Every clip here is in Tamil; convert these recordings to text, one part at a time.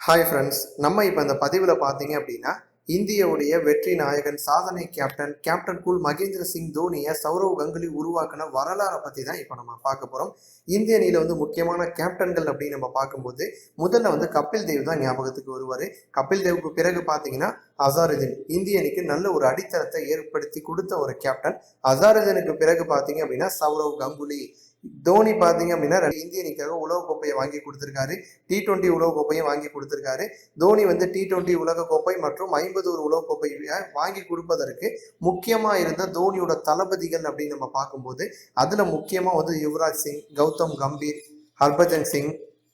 ஹாய் ஃப்ரெண்ட்ஸ் நம்ம இப்போ இந்த பதிவில் பார்த்தீங்க அப்படின்னா இந்தியாவுடைய வெற்றி நாயகன் சாதனை captain captain cool Mahendra Singh தோனியை சௌரவ் கங்குலி உருவாக்கின வரலாறை பற்றி தான் இப்போ நம்ம பார்க்க போகிறோம் இந்திய அணியில் வந்து முக்கியமான கேப்டன்கள் அப்படின்னு நம்ம பார்க்கும்போது முதல்ல வந்து கபில் தேவ் தான் ஞாபகத்துக்கு வருவார். கபில் தேவுக்கு பிறகு பார்த்தீங்கன்னா அசாருதீன் இந்திய அணிக்கு நல்ல ஒரு அடித்தளத்தை ஏற்படுத்தி கொடுத்த ஒரு கேப்டன் அசாருதீனுக்கு பிறகு பார்த்தீங்க அப்படின்னா சௌரவ் கங்குலி. தோனி பார்த்தீங்க அப்படின்னா இந்திய அணிக்காக உலக கோப்பையை வாங்கி கொடுத்துருக்காரு. டி டுவெண்ட்டி உலக கோப்பையும் வாங்கி கொடுத்துருக்காரு. தோனி வந்து டி டுவெண்ட்டி உலக கோப்பை மற்றும் ஐம்பது ஒரு உலக கோப்பையை வாங்கி கொடுப்பதற்கு முக்கியமாக இருந்த தோனியோட தளபதிகள் அப்படின்னு நம்ம பார்க்கும்போது அதில் முக்கியமாக வந்து யுவராஜ் சிங் கௌதம் கம்பீர் ஹர்பஜன் சிங்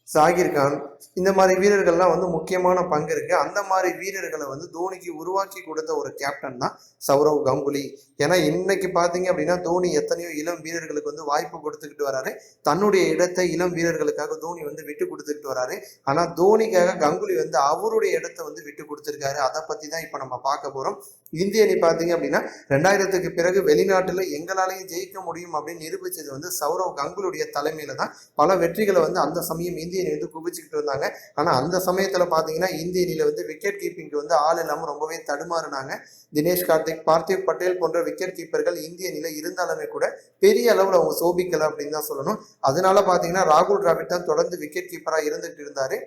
ஜாகிர் கான் இந்த மாதிரி வீரர்கள்லாம் வந்து முக்கியமான பங்கு இருக்கு. அந்த மாதிரி வீரர்களை வந்து தோனிக்கு உருவாக்கி கொடுத்த ஒரு கேப்டன் தான் சௌரவ் கங்குலி. ஏன்னா இன்னைக்கு பார்த்தீங்க அப்படின்னா தோனி எத்தனையோ இளம் வீரர்களுக்கு வந்து வாய்ப்பு கொடுத்துக்கிட்டு வராரு. தன்னுடைய இடத்தை இளம் வீரர்களுக்காக தோனி வந்து விட்டு கொடுத்துக்கிட்டு வராரு. ஆனா தோனிக்காக கங்குலி வந்து அவருடைய இடத்த வந்து விட்டு கொடுத்துருக்காரு. அதை பத்தி தான் இப்போ நம்ம பார்க்க போறோம். இந்திய அணி பார்த்தீங்க அப்படின்னா ரெண்டாயிரத்துக்கு பிறகு வெளிநாட்டுல எங்களாலையும் ஜெயிக்க முடியும் அப்படின்னு நிரூபிச்சது வந்து சௌரவ் கங்குலுடைய தலைமையில தான் பல வெற்றிகளை வந்து அந்த சமயம் இந்திய இந்தியன் வந்து குவிச்சுக்கிட்டு இருந்தாங்க. ஆனால் அந்த சமயத்தில் பார்த்தீங்கன்னா இந்திய அணியில் வந்து விக்கெட் கீப்பிங்க்கு வந்து ஆள் இல்லாமல் ரொம்பவே தடுமாறினாங்க. தினேஷ் கார்த்திக் பார்த்திவ் பட்டேல் போன்ற விக்கெட் கீப்பர்கள் இந்திய அணியில் இருந்தாலுமே கூட பெரிய அளவில் அவங்க சோபிக்கலை அப்படின்னு தான் சொல்லணும். அதனால பார்த்தீங்கன்னா ராகுல் டிராவிட் தான் தொடர்ந்து விக்கெட் கீப்பராக இருந்துட்டு இருந்தார்.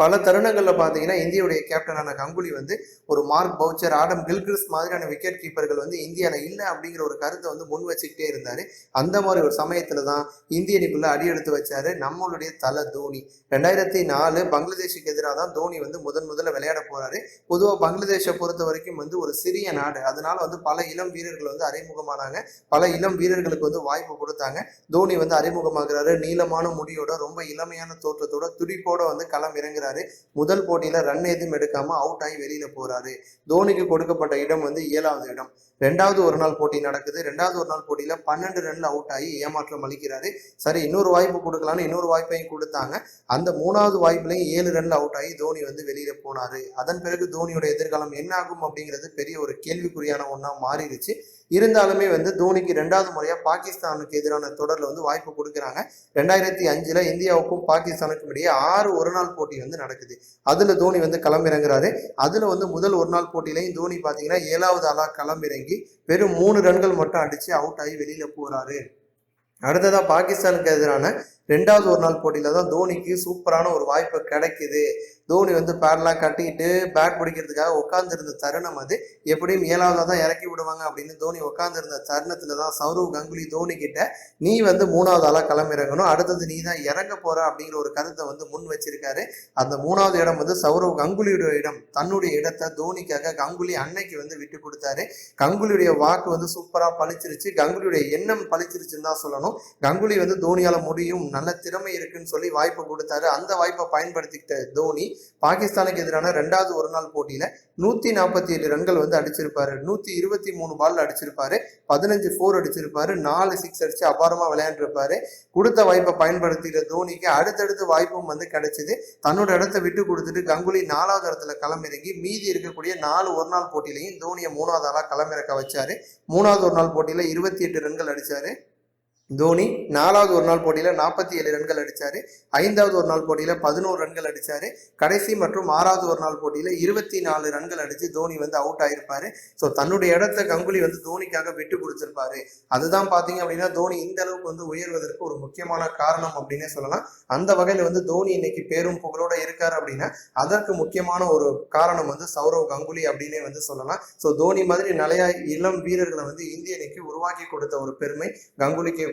பல தருணங்களில் பார்த்தீங்கன்னா இந்தியாவுடைய கேப்டனான கங்குலி வந்து ஒரு மார்க் பவுச்சர் ஆடம் கில்கிரிஸ் மாதிரியான விக்கெட் கீப்பர்கள் வந்து இந்தியாவில் இல்லை அப்படிங்கிற ஒரு கருத்தை வந்து முன் வச்சுக்கிட்டே இருந்தார். அந்த மாதிரி ஒரு சமயத்தில் தான் இந்திய அணிக்குள்ளே அடி எடுத்து வச்சாரு நம்மளுடைய தலை தோனி. ரெண்டாயிரத்தி நாலு பங்களாதேஷுக்கு எதிராக தான் தோனி வந்து முதன் முதல்ல விளையாட போறாரு. பொதுவாக பங்களாதேஷை பொறுத்த வரைக்கும் வந்து ஒரு சிறிய நாடு. அதனால வந்து பல இளம் வீரர்கள் வந்து அறிமுகமானாங்க. பல இளம் வீரர்களுக்கு வந்து வாய்ப்பு கொடுத்தாங்க. தோனி வந்து அறிமுகமாகிறாரு. நீளமான முடியோட ரொம்ப இளமையான தோற்றத்தோட துடிப்போட வந்து களம் இறங்குறாரு முதல் போட்டியில ரன் எதுவும் எடுக்காம அவுட் ஆகி வெளியில போறாரு. தோனிக்கு கொடுக்கப்பட்ட இடம் வந்து ஏழாவது இடம். ரெண்டாவது ஒரு நாள் போட்டி நடக்குது. ரெண்டாவது ஒரு நாள் போட்டியில பன்னெண்டு ரன்ல அவுட் ஆகி ஏமாற்றம் அளிக்கிறாரு. சரி இன்னொரு வாய்ப்பு கொடுக்கலான்னு இன்னொரு வாய்ப்பையும் கொடுத்தாங்க. அந்த மூணாவது வாய்ப்புலையும் ஏழு ரன்ல அவுட் ஆகி தோனி வந்து வெளியில போனாரு. அதன் பிறகு தோனியோட எதிர்காலம் என்ன ஆகும் அப்படிங்கிறது பெரிய ஒரு கேள்விக்குறியான ஒன்றா மாறிடுச்சு. இருந்தாலுமே வந்து தோனிக்கு ரெண்டாவது முறையாக பாகிஸ்தானுக்கு எதிரான தொடரில் வந்து வாய்ப்பு கொடுக்குறாங்க. ரெண்டாயிரத்தி அஞ்சில் இந்தியாவுக்கும் பாகிஸ்தானுக்கும் இடையே ஆறு ஒரு நாள் போட்டி வந்து நடக்குது. அதில் தோனி வந்து களமிறங்குறாரு. அதில் வந்து முதல் ஒரு நாள் போட்டியிலையும் தோனி பார்த்தீங்கன்னா ஏழாவது ஆளாக களமிறங்கி வெறும் மூணு ரன்கள் மட்டும் அடித்து அவுட் ஆகி வெளியில் போகிறாரு அடுத்ததாக பாகிஸ்தானுக்கு எதிரான ரெண்டாவது ஒரு நாள் போட்டியில் தான் தோனிக்கு சூப்பரான ஒரு வாய்ப்பு கிடைக்குது. தோனி வந்து பேட்லாம் கட்டிட்டு பேட் பிடிக்கிறதுக்காக உட்காந்துருந்த தருணம் அது. எப்படியும் ஏழாவதாக தான் இறக்கி விடுவாங்க அப்படின்னு தோனி உட்காந்துருந்த தருணத்தில் தான் சௌரவ் கங்குலி தோனி கிட்ட நீ வந்து மூணாவது ஆளாக களமிறங்கணும் அடுத்தது நீ தான் இறங்க போகிற அப்படிங்கிற ஒரு கருத்தை வந்து முன் வச்சிருக்காரு. அந்த மூணாவது இடம் வந்து சௌரவ் கங்குலியோட இடம். தன்னுடைய இடத்தை தோனிக்காக கங்குலி அன்னைக்கு வந்து விட்டு கொடுத்தாரு. கங்குலியுடைய வாக்கு வந்து சூப்பராக பழிச்சிருச்சு கங்குலியுடைய எண்ணம் பளிச்சிருச்சுன்னு தான் சொல்லணும். கங்குலி வந்து தோனியால் முடியும். நல்ல திறமை இருக்குன்னு சொல்லி வாய்ப்பு கொடுத்தாரு. அந்த வாய்ப்பை பயன்படுத்திக்கிட்ட தோனி பாகிஸ்தானுக்கு எதிரான ரெண்டாவது ஒரு நாள் போட்டியில நூத்தி நாற்பத்தி ஏழு ரன்கள் வந்து அடிச்சிருப்பாரு. நூத்தி இருபத்தி மூணு பால் அடிச்சிருப்பாரு. பதினஞ்சு ஃபோர் அடிச்சிருப்பாரு. நாலு சிக்ஸ் அடிச்சு அபாரமா விளையாண்டுருப்பாரு. கொடுத்த வாய்ப்பை பயன்படுத்திக்கிற தோனிக்கு அடுத்தடுத்து வாய்ப்பும் வந்து கிடைச்சது. தன்னோட இடத்த விட்டு கொடுத்துட்டு கங்குலி நாலாவது இடத்துல களமிறங்கி மீதி இருக்கக்கூடிய நாலு ஒரு நாள் போட்டியிலையும் தோனியை மூணாவது ஆளா களமிறக்க வச்சாரு. மூணாவது ஒரு நாள் போட்டியில இருபத்தி எட்டு ரன்கள் அடிச்சாரு. தோனி நாலாவது ஒரு நாள் போட்டியில் நாற்பத்தி ஏழு ரன்கள் அடித்தார் ஐந்தாவது ஒரு நாள் போட்டியில் பதினோரு ரன்கள் அடித்தார் கடைசி மற்றும் ஆறாவது ஒரு நாள் போட்டியில் இருபத்தி நாலு ரன்கள் அடித்து தோனி வந்து அவுட் ஆகியிருப்பார் ஸோ தன்னுடைய இடத்த கங்குலி வந்து தோனிக்காக விட்டு கொடுத்துருப்பாரு. அதுதான் பார்த்தீங்க அப்படின்னா தோனி இந்த அளவுக்கு வந்து உயர்வதற்கு ஒரு முக்கியமான காரணம் அப்படின்னே சொல்லலாம். அந்த வகையில் வந்து தோனி இன்னைக்கு பேரும் புகழோட இருக்கார் அப்படின்னா அதற்கு முக்கியமான ஒரு காரணம் வந்து சௌரவ் கங்குலி அப்படின்னே வந்து சொல்லலாம். ஸோ தோனி மாதிரி நிறைய இளம் வீரர்களை வந்து இந்திய அணிக்கு உருவாக்கி கொடுத்த ஒரு பெருமை கங்குலிக்கு